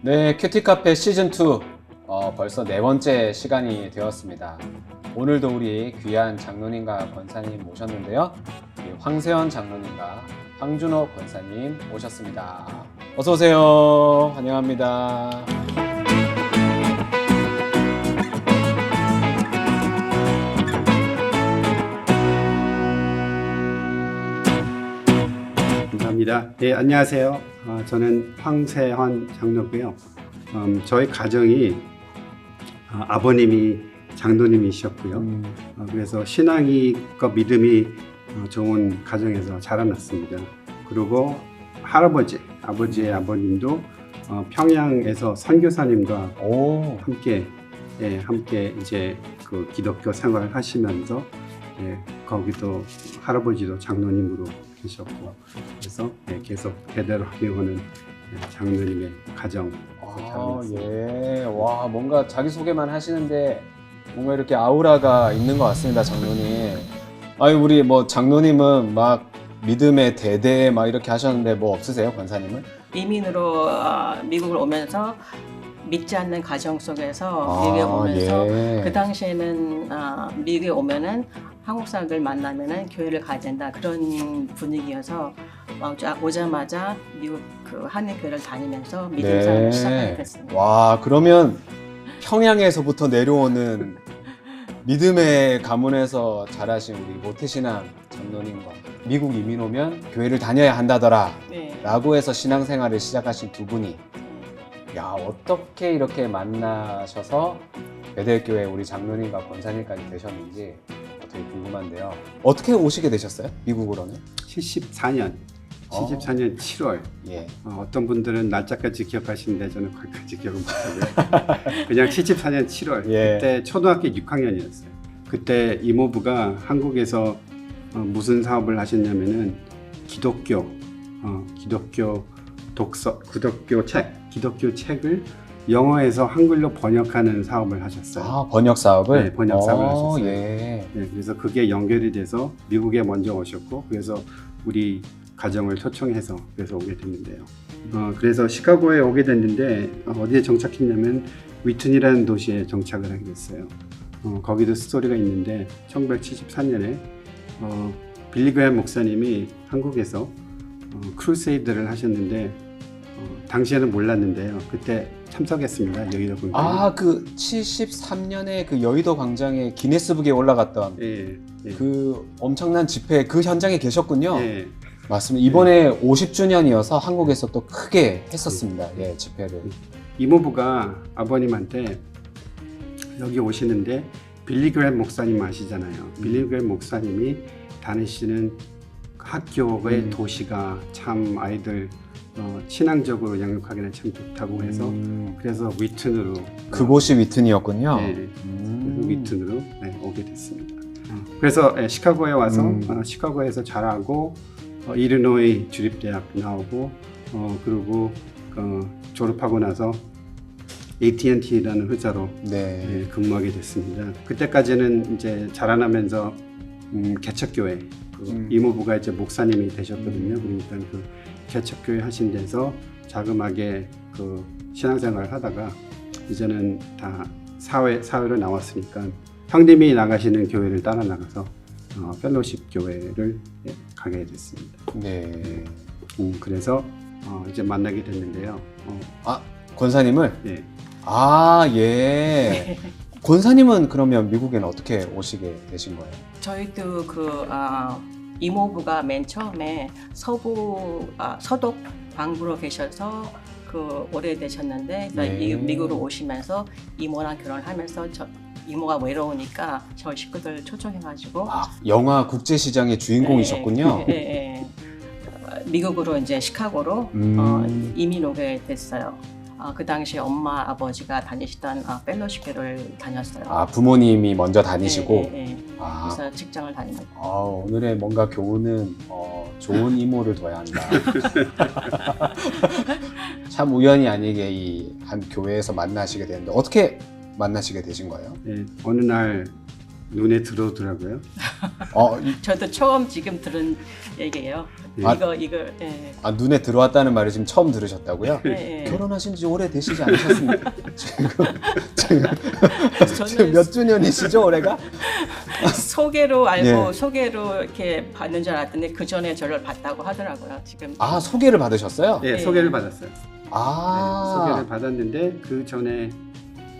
네, 큐티 카페 시즌 2 어, 벌써 네 번째 시간이 되었습니다. 오늘도 우리 귀한 장로님과 권사님 모셨는데요. 황세현 장로님과 황준호 권사님 모셨습니다. 어서 오세요. 환영합니다. 감사합니다. 네, 안녕하세요. 어, 저는 황세환 장로고요. 음, 저희 가정이 어, 아버님이 장로님이셨고요. 음, 어, 그래서 신앙이과 믿음이 어, 좋은 가정에서 자라났습니다. 그리고 할아버지, 아버지의 아버님도 어, 평양에서 선교사님과 오, 함께 예, 함께 이제 그 기독교 생활을 하시면서 예, 거기도 할아버지도 장로님으로 계셨고 그래서 예, 계속 대대로 이어오는 예, 장로님의 가정 아, 예. 와, 뭔가 자기소개만 하시는데 뭔가 이렇게 아우라가 있는 것 같습니다, 장로님. 아니, 우리 뭐 장로님은 막 믿음의 대대 막 이렇게 하셨는데 뭐 없으세요, 권사님은? 이민으로 어, 미국을 오면서 믿지 않는 가정 속에서 아, 미국에 오면서 예. 그 당시에는 어, 미국에 오면은 한국 사람들 만나면은 교회를 가야 된다 그런 분위기여서 어, 자- 오자마자 미국 그 한인 교회를 다니면서 믿음 네. 시작하게 됐습니다. 와, 그러면 평양에서부터 내려오는 믿음의 가문에서 자라신 우리 모태신앙 장로님과 미국 이민 오면 교회를 다녀야 한다더라 네. 라고 해서 신앙생활을 시작하신 두 분이 야 어떻게 이렇게 만나셔서 베델교회 우리 장로님과 권사님까지 되셨는지 되게 궁금한데요. 어떻게 오시게 되셨어요? 미국으로는? 74년 어. 74년 7월 예. 어, 어떤 분들은 날짜까지 기억하시는데 저는 거기까지 기억을 못하고요. 그냥 74년 7월 예. 그때 초등학교 6학년이었어요. 그때 이모부가 한국에서 어, 무슨 사업을 하셨냐면은 기독교 어, 기독교 독서 기독교 책 기독교 책을 영어에서 한글로 번역하는 사업을 하셨어요. 아 번역 사업을? 네, 번역 사업을 어, 하셨어요. 예. 네, 그래서 그게 연결이 돼서 미국에 먼저 오셨고 그래서 우리 가정을 초청해서 그래서 오게 됐는데요. 어, 그래서 시카고에 오게 됐는데 어, 어디에 정착했냐면 위튼이라는 도시에 정착을 하게 됐어요. 어, 거기도 스토리가 있는데 1974년에 어, 빌리그햄 목사님이 한국에서 어, 크루세이드를 하셨는데 어, 당시에는 몰랐는데요. 그때 참석했습니다. 여의도 공장에. 아그 73년에 그 여의도 광장에 기네스북에 올라갔던 예, 예. 그 엄청난 집회 그 현장에 계셨군요. 예. 맞습니다. 이번에 50주년이어서 한국에서 또 크게 했었습니다. 예, 집회를. 이모부가 아버님한테 여기 오시는데 빌리그램 목사님 아시잖아요. 빌리그램 목사님이 다니시는 학교의 음. 도시가 참 아이들 어, 신앙적으로 양육하기는 참 좋다고 해서 음, 그래서 위튼으로 그곳이 위튼이었군요. 네, 음. 그래서 위튼으로 네, 오게 됐습니다. 어, 그래서 예, 시카고에 와서 음. 어, 시카고에서 자라고 어, 이리노이 주립대학 나오고 어, 그리고 어, 졸업하고 나서 AT&T라는 회사로 네. 예, 근무하게 됐습니다. 그때까지는 이제 자라나면서 음, 개척교회 그 음. 이모부가 이제 목사님이 되셨거든요. 그러니까 그 개척교회 하신 데서 자그마하게 그 신앙생활을 하다가 이제는 다 사회 사회로 나왔으니까 형님이 나가시는 교회를 따라 나가서 어, 펠로십 교회를 예, 가게 됐습니다. 네. 음, 그래서 어, 이제 만나게 됐는데요. 어, 아, 권사님을? 네. 아, 예. 권사님은 그러면 미국에는 어떻게 오시게 되신 거예요? 저희도 그 아, 이모부가 맨 처음에 서부 아, 서독 방부로 계셔서 그 오래되셨는데 네. 이- 미국으로 오시면서 이모랑 결혼하면서 저 이모가 외로우니까 저희 식구들 초청해가지고 아, 영화 국제시장의 주인공이셨군요. 예, 예, 예. 어, 미국으로 이제 시카고로 음. 어, 이민 오게 됐어요. 아, 그 당시에 엄마 아버지가 다니시던 아, 펠로시교를 다녔어요. 아, 부모님이 먼저 다니시고. 예, 예, 예. 아, 그래서 직장을 다니고 아, 오늘의 뭔가 교훈은 어, 좋은 이모를 둬야 한다. 참 우연히 아니게 이 한 교회에서 만나시게 되는데 어떻게 만나시게 되신 거예요? 예, 어느 날 눈에 들어오더라고요. 어, 이- 저도 처음 지금 들은 얘기예요. 아. 이거 이거 예. 아, 눈에 들어왔다는 말을 지금 처음 들으셨다고요? 예, 예. 결혼하신 지 오래 되시지 않으셨습니까? 지금, 지금, 지금 저는 몇 주년이시죠, 올해가? 소개로 알고 예. 소개로 이렇게 받는 줄 알았더니 그 전에 저를 봤다고 하더라고요. 지금 아, 소개를 받으셨어요? 예, 네. 소개를 받았어요. 아, 소개를 받았는데 그 전에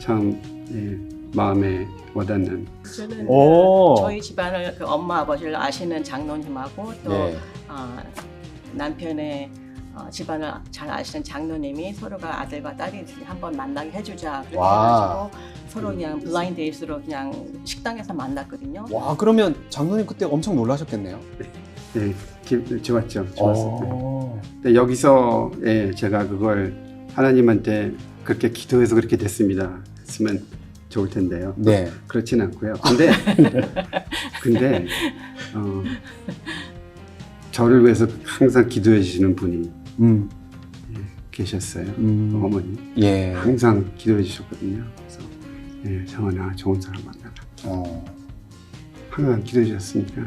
참 예, 마음에 와닿는 저는 오. 그 저희 집안을 그 엄마 아버지를 아시는 장로님하고 또 네. 어, 남편의 어, 집안을 잘 아시는 장로님이 서로가 아들과 딸이 한번 만나게 해주자 그렇게 와. 해가지고 서로 그냥 블라인드 데이스로 그냥 식당에서 만났거든요. 와, 그러면 장로님 그때 엄청 놀라셨겠네요. 예, 기, 좋았죠. 좋았어요. 어. 근데 여기서 예, 제가 그걸 하나님한테 그렇게 기도해서 그렇게 됐습니다. 했으면 좋을 텐데요. 네. 그렇진 않고요. 근데 근데 어, 저를 위해서 항상 기도해 주시는 분이 음. 계셨어요. 음. 어머니 예. 항상 기도해 주셨거든요. 그래서 예, 정원아 좋은 사람 만나라. 어. 항상 기도해 주셨으니까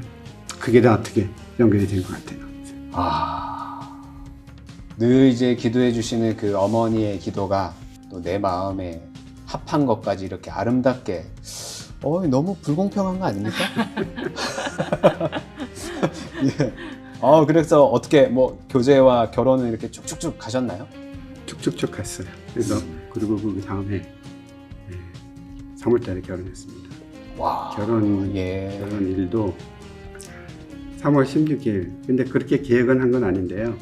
그게 다 어떻게 연결이 된 것 같아요. 아. 늘 이제 기도해 주시는 그 어머니의 기도가 또 내 마음에 합한 것까지 이렇게 아름답게 어, 너무 불공평한 거 아닙니까? 예. 어, 그래서 어떻게 뭐 교제와 결혼을 이렇게 쭉쭉쭉 가셨나요? 쭉쭉쭉 갔어요. 그래서 그리고 그 다음에 예, 3월달에 결혼했습니다. 와. 결혼 예. 결혼 일도 3월 16일. 근데 그렇게 계획은 한 건 아닌데요.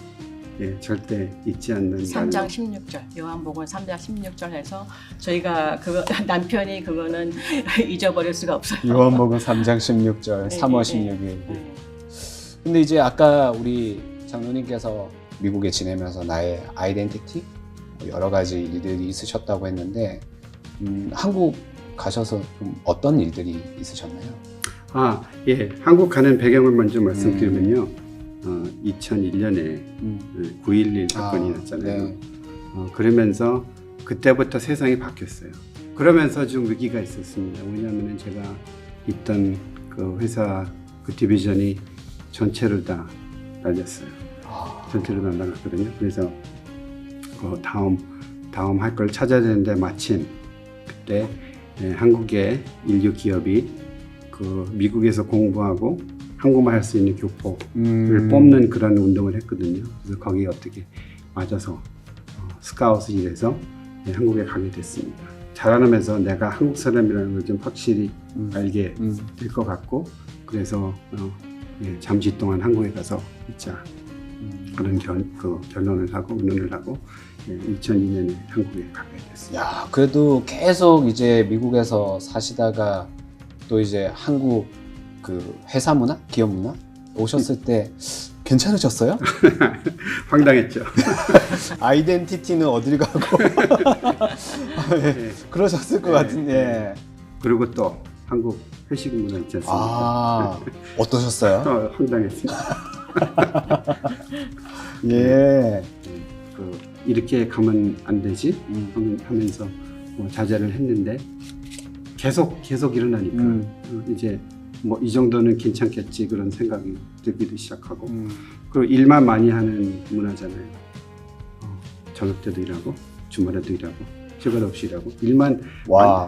예, 절대 잊지 않는 3장 날로. 16절 요한복음 3장 16절 해서 저희가 그 남편이 그거는 잊어버릴 수가 없어요. 요한복음 3장 16절, 네, 3월 네, 16일. 네. 근데 이제 아까 우리 장로님께서 미국에 지내면서 나의 아이덴티티 뭐 여러 가지 일들이 있으셨다고 했는데 음, 한국 가셔서 좀 어떤 일들이 있으셨나요? 아, 예. 한국 가는 배경을 먼저 말씀드리면요. 어, 2001년에 음. 9.11 사건이 아, 났잖아요. 네. 어, 그러면서 그때부터 세상이 바뀌었어요. 그러면서 좀 위기가 있었습니다. 왜냐하면 제가 있던 그 회사 그 디비전이 전체로 다 날렸어요. 아, 전체로 다 날렸거든요. 그래서 그 다음 다음 할 걸 찾아야 되는데 마침 그때 예, 한국의 인류 기업이 그 미국에서 공부하고 한국말 할 수 있는 교포 를 음. 뽑는 그런 운동을 했거든요. 그래서 거기에 어떻게 맞아서 어, 스카우트 일해서 네, 한국에 가게 됐습니다. 자라나면서 내가 한국 사람이라는 걸 좀 확실히 음. 알게 음. 될것 같고 그래서 어, 예, 잠시 동안 한국에 가서 있자 음. 그런 결, 그 결론을 하고 의논을 하고 예, 2002년에 한국에 가게 됐습니다. 야, 그래도 계속 이제 미국에서 사시다가 또 이제 한국 그 회사 문화, 기업 문화 오셨을 때 괜찮으셨어요? 황당했죠. 아이덴티티는 어딜 가고 예, 그러셨을 것 네, 같은데. 그리고 또 한국 회식 문화 있지 않습니까? 아, 어떠셨어요? 또 황당했습니다. 예. 그 이렇게 가면 안 되지 음. 하면- 하면서 뭐 자제를 했는데 계속 계속 일어나니까 음. 어, 이제 뭐 이 정도는 괜찮겠지 그런 생각이 들기도 시작하고 음. 그리고 일만 많이 하는 문화잖아요. 어, 저녁 때도 일하고 주말에도 일하고 휴가 없이 일하고 일만 와.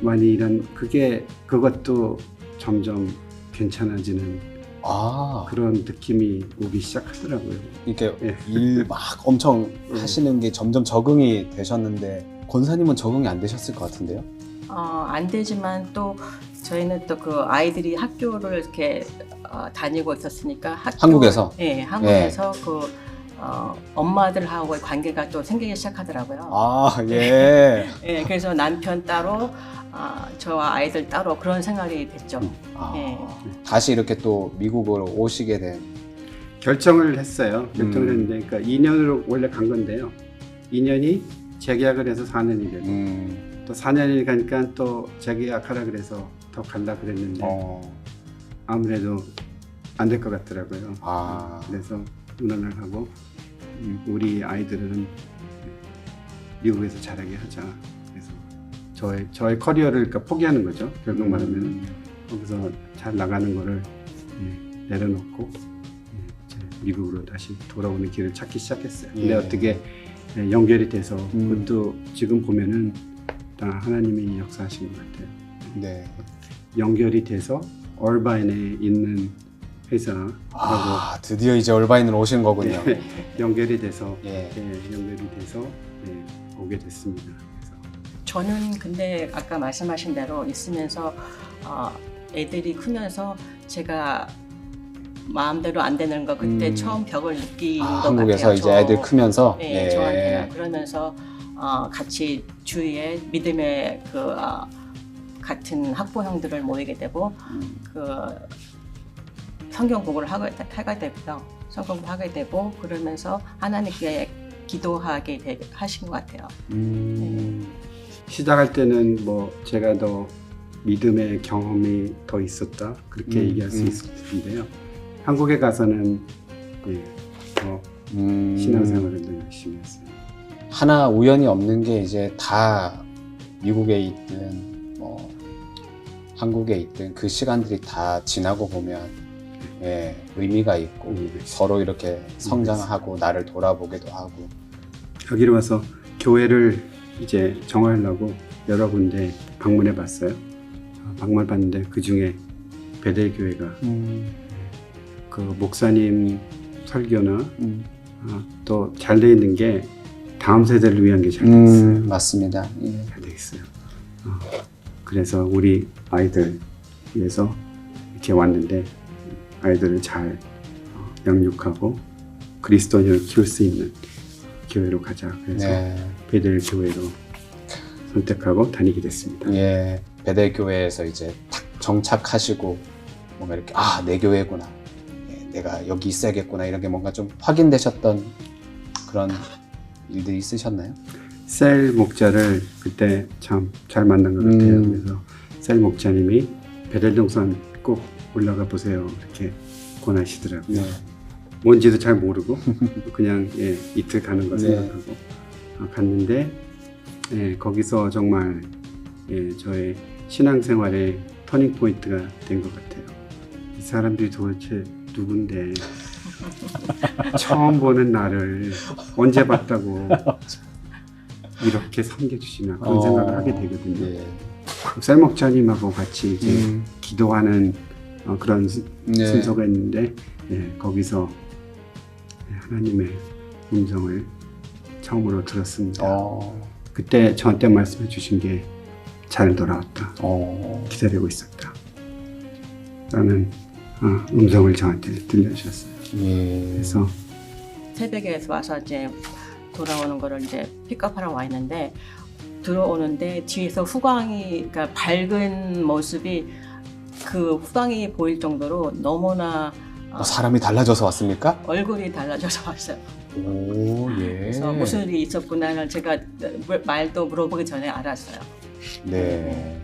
많이 일한 그게 그것도 점점 괜찮아지는 아, 그런 느낌이 오기 시작하더라고요. 이렇게 예. 일막 엄청 음. 하시는 게 점점 적응이 되셨는데 권사님은 적응이 안 되셨을 것 같은데요? 어, 안 되지만 또 저희는 또 그 아이들이 학교를 이렇게 어, 다니고 있었으니까 학교, 한국에서? 예, 한국에서 그 어, 엄마들하고의 관계가 또 생기기 시작하더라고요. 아, 예. 예, 그래서 남편 따로 아, 저와 아이들 따로 그런 생각이 됐죠. 아, 예. 다시 이렇게 또 미국으로 오시게 된. 결정을 했어요. 결정을 음. 했는데, 그러니까 2년으로 원래 간 건데요. 2년이 재계약을 해서 4년이 되고, 음, 또 4년이 가니까 또 재계약하라 그래서 더 갈라 그랬는데, 어, 아무래도 안 될 것 같더라고요. 아. 그래서 의논을 하고, 음, 우리 아이들은 미국에서 자라게 하자. 그래서 저의, 저의 커리어를 그러니까 포기하는 거죠. 결국 말하면. 음, 거기서 잘 나가는 거를 예, 내려놓고 미국으로 다시 돌아오는 길을 찾기 시작했어요. 근데 예. 어떻게 예, 연결이 돼서 음. 그것도 지금 보면은 다 하나님이 역사하신 것 같아요. 네. 연결이 돼서 얼바인에 있는 회사하고 아, 드디어 이제 얼바인으로 오신 거군요. 예, 연결이 돼서 예. 예, 연결이 돼서 예, 오게 됐습니다. 그래서 저는 근데 아까 말씀하신 대로 있으면서 어, 애들이 크면서 제가 마음대로 안 되는 거 그때 음. 처음 벽을 느낀 아, 것 한국에서 같아요. 이제 저- 애들 크면서 네, 저한테는 그러면서 어, 같이 주위에 믿음의 그 어, 같은 학부 형들을 모이게 되고 음, 그 성경 공부를 하게, 하게 되고요. 성경 공부 하게 되고 그러면서 하나님께 기도하게 되, 하신 것 같아요. 음, 시작할 때는 뭐 제가 더 믿음의 경험이 더 있었다 그렇게 음, 얘기할 수 음. 있을 텐데요. 한국에 가서는 예, 더 음. 신앙생활을 더 열심히 했어요. 하나 우연이 없는 게 이제 다 미국에 있든 뭐 한국에 있든 그 시간들이 다 지나고 보면 예, 의미가 있고 음. 서로 이렇게 성장하고 나를 돌아보기도 하고 여기로 와서 교회를 이제 정하려고 여러 군데 방문해 봤어요. 어, 방문해 봤는데 그 중에 베델 교회가 그 목사님 설교나 음, 또잘 돼 있는 게 다음 세대를 위한 게 잘 돼 있어요. 음, 맞습니다. 예. 잘 돼 있어요. 어, 그래서 우리 아이들 위해서 이렇게 왔는데 아이들을 잘 어, 양육하고 그리스도인을 키울 수 있는 교회로 가자. 그래서 네. 베델 교회로 선택하고 다니게 됐습니다. 예, 베델 교회에서 이제 탁 정착하시고 뭔가 이렇게 아 내 교회구나, 예, 내가 여기 있어야겠구나 이런 게 뭔가 좀 확인되셨던 그런 일들이 있으셨나요? 셀 목자를 그때 참 잘 만난 것 같아요. 음. 그래서 셀 목자님이 베델 동산 꼭 올라가 보세요. 이렇게 권하시더라고요. 네. 뭔지도 잘 모르고 그냥 예, 이틀 가는 거 네. 생각하고 어, 갔는데 예, 거기서 정말 예, 저의 신앙생활의 터닝 포인트가 된 것 같아요. 이 사람들이 도대체 누군데 처음 보는 나를 언제 봤다고 이렇게 섬겨주시나 그런 어, 생각을 하게 되거든요. 예. 셀 목자님하고 같이 이제 음, 기도하는 어, 그런 수- 네. 순서가 있는데 예, 거기서 예, 하나님의 음성을 처음으로 들었습니다. 어, 그때 저한테 말씀해 주신 게 잘 돌아왔다. 어, 기다리고 있었다. 라는 어, 음성을 저한테 들려주셨어요. 예. 그래서 새벽에 와서 이제 돌아오는 거를 이제 픽업하러 와 있는데 들어오는데 뒤에서 후광이 그러니까 밝은 모습이 그 후광이 보일 정도로 너무나 어, 어, 사람이 달라져서 왔습니까? 얼굴이 달라져서 왔어요. 오, 예. 그래서 무슨 일이 있었구나를 제가 말도 물어보기 전에 알았어요. 네.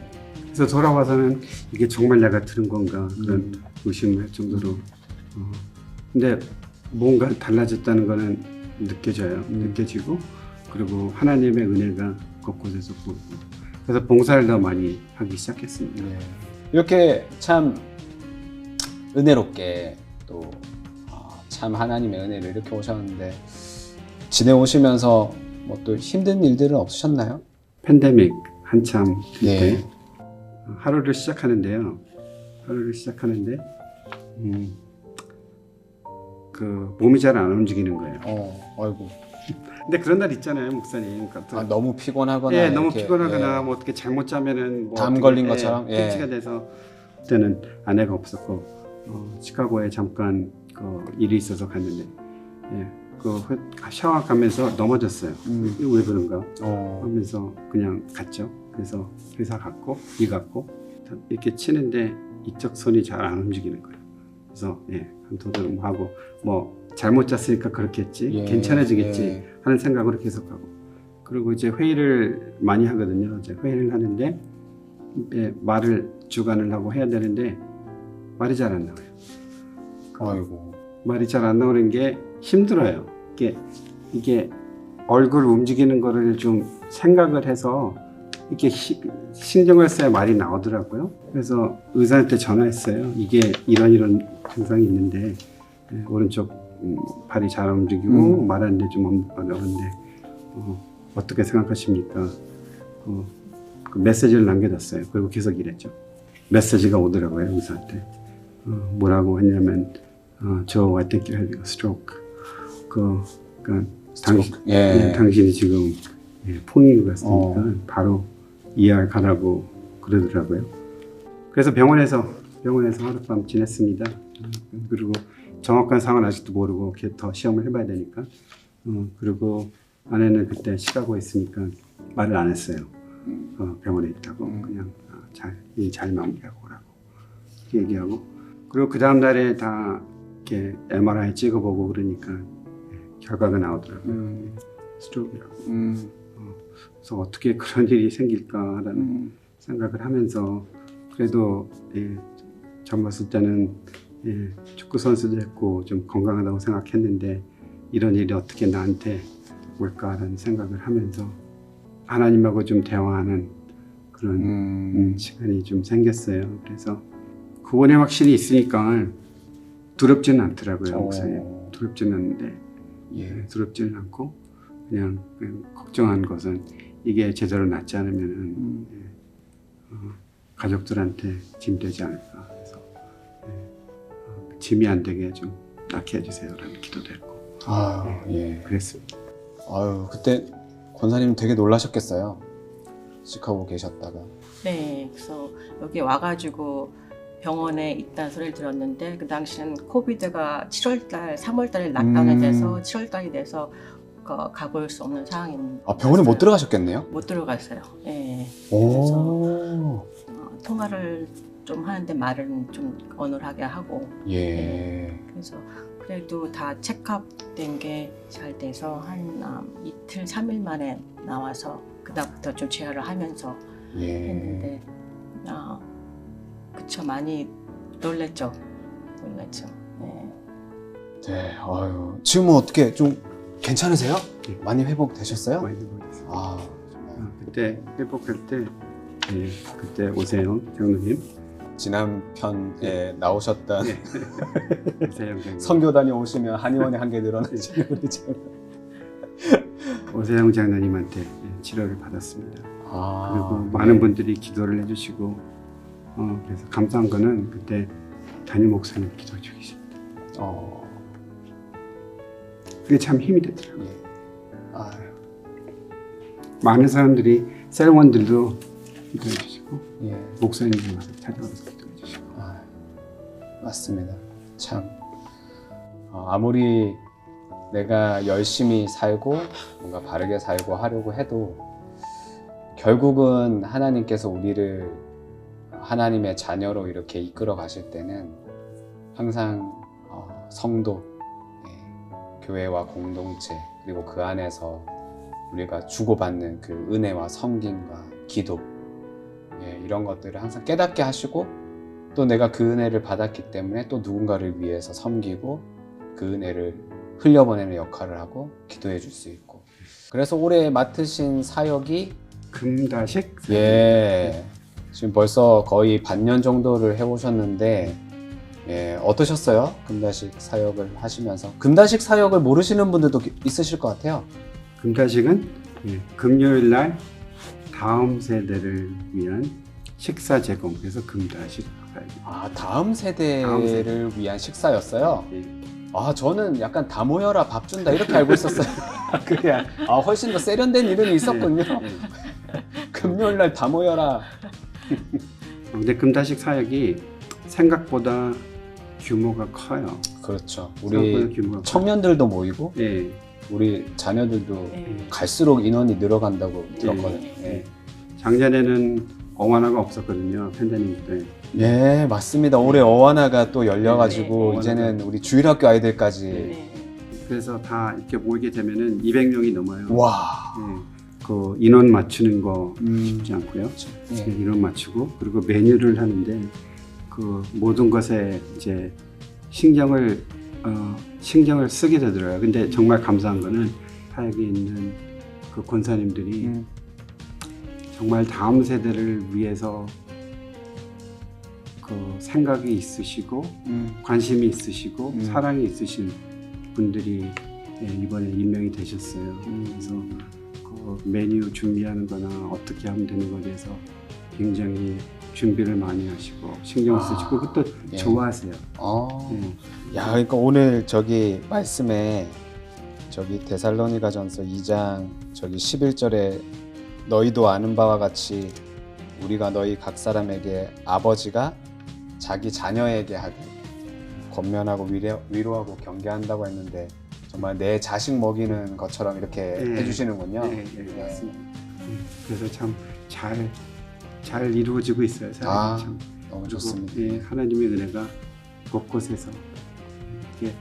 그래서 돌아와서는 이게 정말 내가 들은 건가 그런 음. 의심을 할 정도로 어, 근데 뭔가 달라졌다는 거는 느껴져요 음. 느껴지고 그리고 하나님의 은혜가 곳곳에서 보이고 그래서 봉사를 더 많이 하기 시작했습니다 네. 이렇게 참 은혜롭게 또 참 하나님의 은혜를 이렇게 오셨는데 지내오시면서 뭐 또 힘든 일들은 없으셨나요? 팬데믹 한참 네. 때 하루를 시작하는데요 하루를 시작하는데 음, 그 몸이 잘 안 움직이는 거예요 어, 아이고. 근데 그런 날 있잖아요 목사님 같은 아, 너무 피곤하거나 예, 너무 이렇게, 피곤하거나 예. 뭐 어떻게 잘못 자면은 뭐담 어떻게, 걸린 것처럼? 예. 택시가 돼서 그때는 아내가 없었고 어, 시카고에 잠깐 그 일이 있어서 갔는데 예, 그 회- 샤워 가면서 넘어졌어요. 음. 왜 그런가 어, 하면서 그냥 갔죠. 그래서 회사 갔고 일 갔고 이렇게 치는데 이쪽 손이 잘 안 움직이는 거예요. 그래서 예, 한도들음 하고 뭐 잘못 잤으니까 그렇겠지 예, 괜찮아지겠지 예. 하는 생각으로 계속 하고 그리고 이제 회의를 많이 하거든요. 이제 회의를 하는데 예, 말을 주관을 하고 해야 되는데 말이 잘 안 나와요. 아이고. 말이 잘 안 나오는 게 힘들어요. 이게 이게 얼굴 움직이는 거를 좀 생각을 해서 이렇게 시- 신경을 써야 말이 나오더라고요. 그래서 의사한테 전화했어요. 이게 이런 이런 증상이 있는데 예, 오른쪽 음, 발이 잘 안 움직이고 음. 말하는데 좀 어려운데 어, 어떻게 생각하십니까? 어, 그 메시지를 남겨뒀어요. 그리고 계속 이랬죠. 메시지가 오더라고요 의사한테. 어, 뭐라고 했냐면 어, 저 I think you have a stroke. 그, 그 당신, 예. 예, 당신이 지금 예, 폰인 것 같으니까 어. 바로 이해할 가라고 그러더라고요. 그래서 병원에서 병원에서 하룻밤 지냈습니다. 어, 그리고 정확한 상황은 아직도 모르고 이렇게 더 시험을 해봐야 되니까. 어, 그리고 아내는 그때 시카고에 있으니까 말을 안 했어요. 어, 병원에 있다고 음. 그냥 아, 잘, 일잘 마무리하고 오라고 이렇게 얘기하고 그리고 그 다음 날에 다 이렇게 MRI 찍어보고 그러니까 예, 결과가 나오더라고요. 음, 스트로크라고. 음, 그래서 어떻게 그런 일이 생길까라는 음, 생각을 하면서 그래도 예, 젊었을 때는 예, 축구 선수도 했고 좀 건강하다고 생각했는데 이런 일이 어떻게 나한테 올까라는 생각을 하면서 하나님하고 좀 대화하는 그런 음, 음, 시간이 좀 생겼어요. 그래서 구원의 확신이 있으니까 두렵지는 않더라고요, 목사님. 어, 두렵지는 않는데 예. 두렵지는 않고 그냥, 그냥 걱정한 것은 이게 제대로 낫지 않으면은 음, 가족들한테 짐 되지 않을까 해서 예, 어, 짐이 안 되게 좀 낫게 해주세요라는 기도도 했고 아, 예. 그랬습니다. 아유, 그때 권사님 되게 놀라셨겠어요. 시카고 계셨다가. 네, 그래서 여기 와가지고 병원에 있다는 소리를 들었는데 그 당시는 코비드가 7월달, 3월달에 락다운이 음. 돼서 7월달이 돼서 그 가볼 수 없는 상황인. 아, 병원에 못 들어가셨겠네요? 못 들어갔어요. 예. 오. 어, 통화를 좀 하는데 말은 좀 어눌하게 하고 예. 그래서 그래도 다 체크업된 게 잘 돼서 한 음, 이틀, 3일 만에 나와서 그다음부터 좀 재활을 하면서 예. 했는데 아 그쵸 많이 놀랬죠 놀랬죠 네. 네. 아유. 지금은 어떻게 좀 괜찮으세요? 네. 많이 회복되셨어요? 많이 보겠습니다. 아. 아, 그때 회복할 때 예, 그때 오세영 장로님, 지난 편에 나오셨던 네. 장로님, 선교단이 오시면 한의원이 한 개 늘어나지. 오세영 장로님한테 예, 치료를 받았습니다. 아, 그리고 네. 많은 분들이 기도를 해주시고 어, 그래서 감사한 거는 그때 담임 목사님 기도해 주십니다. 어, 그게 참 힘이 되더라고요. 예. 아유. 많은 사람들이 셀원들도 기도해 주시고 예. 목사님들 와서 찾아와서 기도해 주시고 아, 맞습니다. 참 어, 아무리 내가 열심히 살고 뭔가 바르게 살고 하려고 해도 결국은 하나님께서 우리를 하나님의 자녀로 이렇게 이끌어 가실 때는 항상 어, 성도, 예, 교회와 공동체 그리고 그 안에서 우리가 주고받는 그 은혜와 섬김과 기도 예, 이런 것들을 항상 깨닫게 하시고 또 내가 그 은혜를 받았기 때문에 또 누군가를 위해서 섬기고 그 은혜를 흘려보내는 역할을 하고 기도해 줄 수 있고. 그래서 올해 맡으신 사역이 금다식 예 지금 벌써 거의 반년 정도를 해오셨는데 예 어떠셨어요? 금다식 사역을 하시면서. 금다식 사역을 모르시는 분들도 있으실 것 같아요. 금다식은 예, 금요일 날 다음 세대를 위한 식사 제공 그래서 금다식 아 다음 세대를 다음 세대. 위한 식사였어요 예. 아 저는 약간 다 모여라 밥 준다 이렇게 알고 있었어요. 그게 아 훨씬 더 세련된 이름이 있었군요. 예. 금요일 날 다 모여라. 어, 근데 금다식 사역이 생각보다 규모가 커요. 그렇죠. 우리 규모가 커요. 청년들도 모이고 예. 우리 자녀들도 네. 갈수록 인원이 늘어간다고 들었거든요. 예. 예. 작년에는 어완화가 없었거든요. 팬데믹 때. 예, 맞습니다. 올해 어와나가 또 열려가지고 네. 이제는 우리 주일학교 아이들까지 네. 그래서 다 이렇게 모이게 되면은 200명이 넘어요. 와. 예. 그 인원 맞추는 거 음, 쉽지 않고요. 예. 인원 맞추고 그리고 메뉴를 하는데 그 모든 것에 이제 신경을 어, 신경을 쓰게 되더라고요. 근데 정말 감사한 거는 사역에 있는 그 권사님들이 음, 정말 다음 세대를 위해서 그 생각이 있으시고 음. 관심이 있으시고 음. 사랑이 있으신 분들이 예, 이번에 임명이 되셨어요. 음. 그래서 그 메뉴 준비하는 거나 어떻게 하면 되는 거에 대해서 굉장히 준비를 많이 하시고 신경 아, 쓰시고 그것도 예. 좋아하세요. 어. 예. 야, 그러니까 오늘 저기 말씀에 저기 데살로니가전서 2장 저기 11절에 너희도 아는 바와 같이 우리가 너희 각 사람에게 아버지가 자기 자녀에게 하듯 권면하고 위로, 위로하고 경계한다고 했는데 정말 내 자식 먹이는 것처럼 이렇게 예. 해주시는군요. 예, 예, 맞습니다. 예, 그래서 참 잘 잘 이루어지고 있어요. 아, 참. 너무 그리고, 좋습니다. 예, 하나님의 은혜가 곳곳에서 이게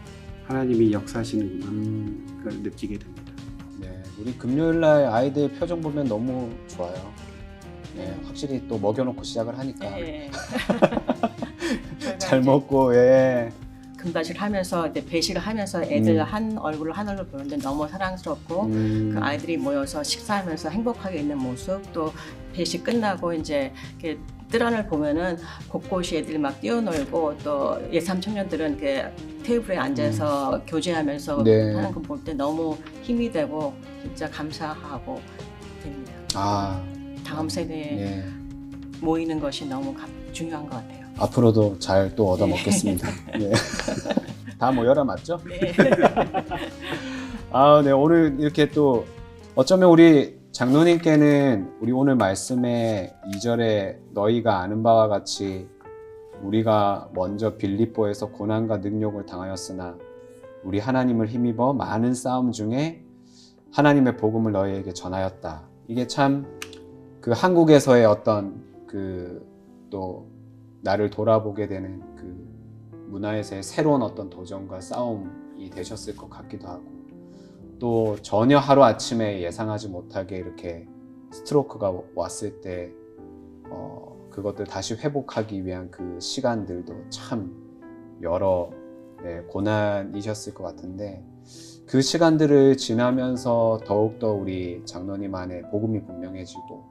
하나님이 역사하시는구나 음, 그걸 느끼게 됩니다. 네, 우리 금요일 날 아이들 표정 보면 너무 좋아요. 네, 확실히 또 먹여놓고 시작을 하니까 예. 잘 먹고 예. 금다실 하면서 이제 배식을 하면서 애들 음. 한 얼굴을 한 얼굴 보는데 너무 사랑스럽고 음, 그 아이들이 모여서 식사하면서 행복하게 있는 모습 또 배식 끝나고 이제 이렇게 뜰안을 보면은 곳곳이 애들이 막 뛰어놀고 또 예삼 청년들은 이렇게 테이블에 앉아서 교제하면서 음. 네. 하는 거 볼 때 너무 힘이 되고 진짜 감사하고 됩니다. 아, 다음 세대에 예. 모이는 것이 너무 감- 중요한 것 같아요. 앞으로도 잘 또 얻어 먹겠습니다. 예. 다 모여라 맞죠? 네. 아, 네 오늘 이렇게 또 어쩌면 우리 장로님께는 우리 오늘 말씀에 2절에 너희가 아는 바와 같이 우리가 먼저 빌립보에서 고난과 능욕을 당하였으나 우리 하나님을 힘입어 많은 싸움 중에 하나님의 복음을 너희에게 전하였다. 이게 참 그 한국에서의 어떤 그또 나를 돌아보게 되는 그 문화에서의 새로운 어떤 도전과 싸움이 되셨을 것 같기도 하고 또 전혀 하루 아침에 예상하지 못하게 이렇게 스트로크가 왔을 때 어, 그것들 다시 회복하기 위한 그 시간들도 참 여러 네, 고난이셨을 것 같은데 그 시간들을 지나면서 더욱더 우리 장로님 안에 복음이 분명해지고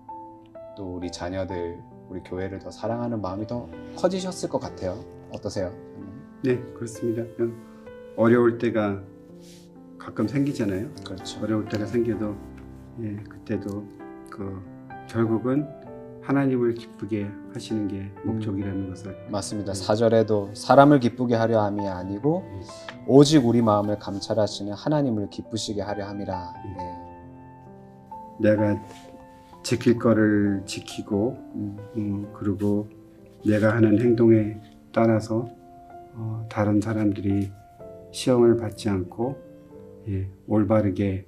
또 우리 자녀들 우리 교회를 더 사랑하는 마음이 더 커지셨을 것 같아요. 어떠세요? 네, 그렇습니다. 어려울 때가 가끔 생기잖아요. 그렇죠. 어려울 때가 생겨도 예, 그때도 그 결국은 하나님을 기쁘게 하시는 게 목적이라는 것을 맞습니다. 네. 사절에도 사람을 기쁘게 하려 함이 아니고 오직 우리 마음을 감찰하시는 하나님을 기쁘시게 하려 함이라. 네. 내가 지킬 거를 지키고 음, 음, 그리고 내가 하는 행동에 따라서 어, 다른 사람들이 시험을 받지 않고 예, 올바르게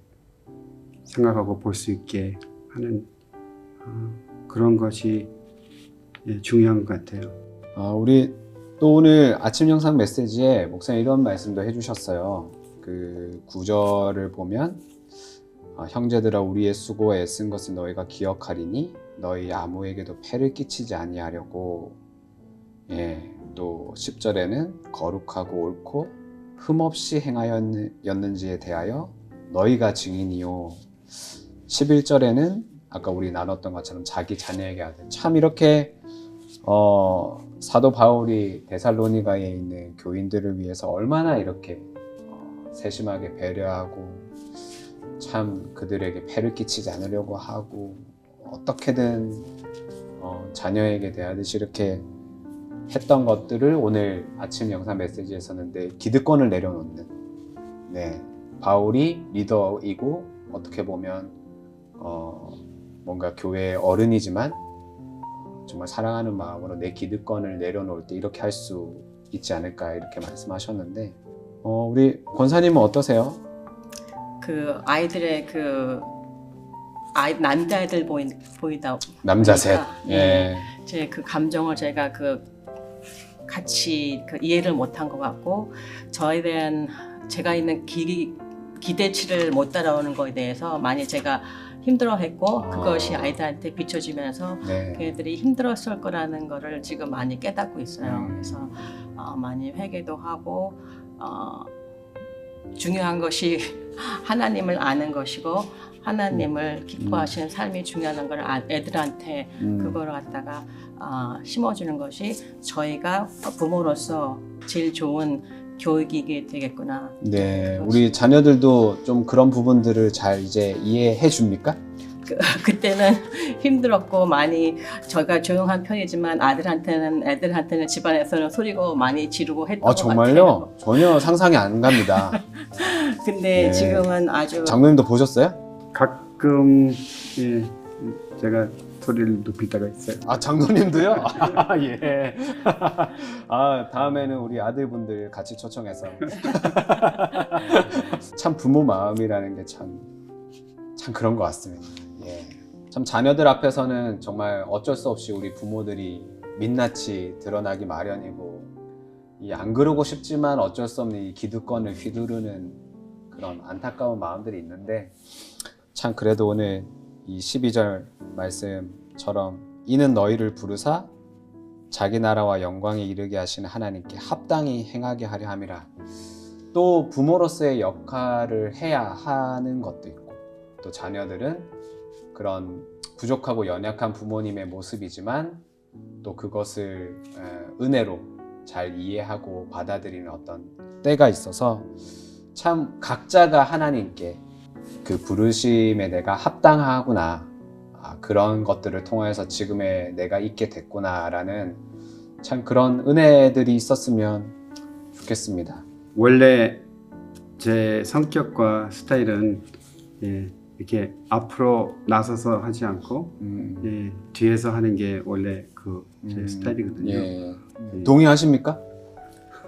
생각하고 볼 수 있게 하는 어, 그런 것이 예, 중요한 것 같아요. 아, 우리 또 오늘 아침 영상 메시지에 목사님 이런 말씀도 해주셨어요. 그 구절을 보면 아, 형제들아 우리의 수고 애쓴 것을 너희가 기억하리니 너희 아무에게도 폐를 끼치지 아니하려고. 예, 또 10절에는 거룩하고 옳고 흠없이 행하였는지에 대하여 너희가 증인이요. 11절에는 아까 우리 나눴던 것처럼 자기 자녀에게 하듯 참 이렇게 어, 사도 바울이 데살로니가에 있는 교인들을 위해서 얼마나 이렇게 어, 세심하게 배려하고 참 그들에게 폐를 끼치지 않으려고 하고 어떻게든 어, 자녀에게 대하듯이 이렇게 했던 것들을 오늘 아침 영상 메시지에서는 내 기득권을 내려놓는 네 바울이 리더이고 어떻게 보면 어, 뭔가 교회의 어른이지만 정말 사랑하는 마음으로 내 기득권을 내려놓을 때 이렇게 할 수 있지 않을까 이렇게 말씀하셨는데 어, 우리 권사님은 어떠세요? 그 아이들의 그 아이 남자애들 보이, 보이다 남자 셋. 그러니까, 예. 제 그 감정을 제가 그 같이 그 이해를 못한 것 같고 저에 대한 제가 있는 기, 기대치를 못 따라오는 거에 대해서 많이 제가 힘들어했고 아. 그것이 아이들한테 비춰지면서 네. 걔들이 힘들었을 거라는 거를 지금 많이 깨닫고 있어요. 음. 그래서 어, 많이 회개도 하고 어, 중요한 것이 하나님을 아는 것이고 하나님을 기뻐하시는 삶이 중요한 걸 아- 애들한테 음. 그거를 갖다가 아, 심어주는 것이 저희가 부모로서 제일 좋은 교육이 되겠구나. 네, 우리 자녀들도 좀 그런 부분들을 잘 이제 이해해 줍니까? 그 때는 힘들었고 많이 저희가 조용한 편이지만 아들한테는 애들한테는 집안에서는 소리고 많이 지르고 했던 아것 정말요? 전혀 상상이 안 갑니다. 같아요. 근데 네. 지금은 아주 장로님도 보셨어요? 가끔 예, 제가 소리를 높일 때가 있어요. 아 장로님도요? 아, 예. 아 다음에는 우리 아들분들 같이 초청해서 참 부모 마음이라는 게 참 참 그런 것 같습니다. 예. 참 자녀들 앞에서는 정말 어쩔 수 없이 우리 부모들이 민낯이 드러나기 마련이고 이 안 그러고 싶지만 어쩔 수 없는 이 기득권을 휘두르는 그런 안타까운 마음들이 있는데 참 그래도 오늘 이 12절 말씀처럼 이는 너희를 부르사 자기 나라와 영광에 이르게 하시는 하나님께 합당히 행하게 하려 함이라. 또 부모로서의 역할을 해야 하는 것도 있고 또 자녀들은 그런 부족하고 연약한 부모님의 모습이지만 또 그것을 에, 은혜로 잘 이해하고 받아들이는 어떤 때가 있어서 참 각자가 하나님께 그 부르심에 내가 합당하구나 아, 그런 것들을 통해서 지금의 내가 있게 됐구나라는 참 그런 은혜들이 있었으면 좋겠습니다. 원래 제 성격과 스타일은 예, 이렇게 앞으로 나서서 하지 않고 음, 예, 뒤에서 하는 게 원래 그 제 음, 스타일이거든요. 예. 예. 동의하십니까?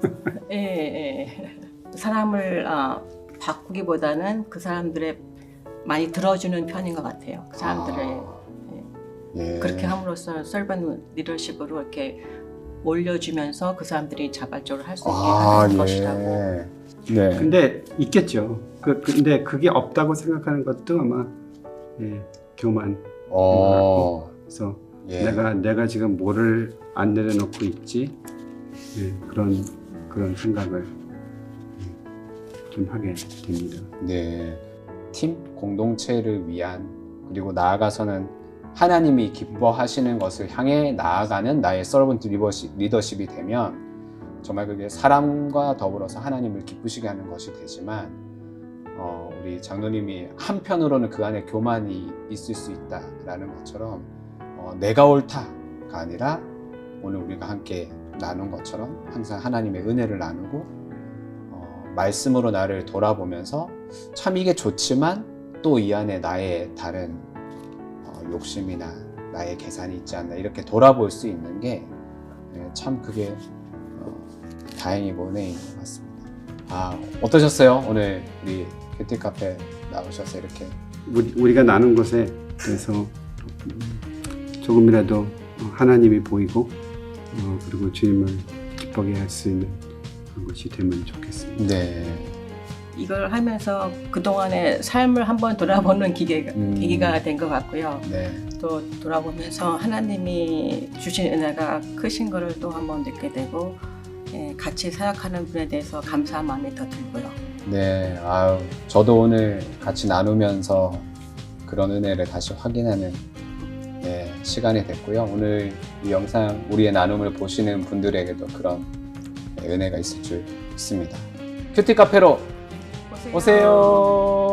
예, 예. 사람을 아, 바꾸기보다는 그 사람들의 많이 들어주는 편인 것 같아요. 그 사람들의 아, 예. 그렇게 함으로써 설번 리더십으로 이렇게 올려주면서 그 사람들이 자발적으로 할 수 있게 아, 하는 예. 것이라고. 네. 근데 있겠죠. 그 근데 그게 없다고 생각하는 것도 아마 예, 교만. 어, 그래서 예. 내가 내가 지금 뭐를 안 내려놓고 있지 예, 그런 그런 생각을 예, 좀 하게 됩니다. 네. 팀 공동체를 위한 그리고 나아가서는 하나님이 기뻐하시는 것을 향해 나아가는 나의 리더십, 리더십이 되면 정말 그게 사람과 더불어서 하나님을 기쁘시게 하는 것이 되지만 어, 우리 장로님이 한편으로는 그 안에 교만이 있을 수 있다라는 것처럼 어, 내가 옳다가 아니라 오늘 우리가 함께 나눈 것처럼 항상 하나님의 은혜를 나누고 어, 말씀으로 나를 돌아보면서 참 이게 좋지만 또 이 안에 나의 다른 어, 욕심이나 나의 계산이 있지 않나 이렇게 돌아볼 수 있는 게 참 그게 어, 다행이고 은혜인 것 같습니다. 아 어떠셨어요 오늘 우리 큐티 카페 나오셔서 이렇게 우리, 우리가 나눈 것에 대해서 음, 조금이라도 하나님이 보이고 어, 그리고 주님을 기쁘게 할 수 있는 그런 것이 되면 좋겠습니다. 네 이걸 하면서 그동안의 삶을 한번 돌아보는 기계가, 음. 계기가 된 것 같고요. 네. 또 돌아보면서 하나님이 주신 은혜가 크신 것을 또 한번 느끼게 되고 예, 같이 사역하는 분에 대해서 감사한 마음이 더 들고요. 네, 아유, 저도 오늘 같이 나누면서 그런 은혜를 다시 확인하는 네, 시간이 됐고요. 오늘 이 영상 우리의 나눔을 보시는 분들에게도 그런 네, 은혜가 있을 줄 믿습니다. 큐티 카페로 오세요.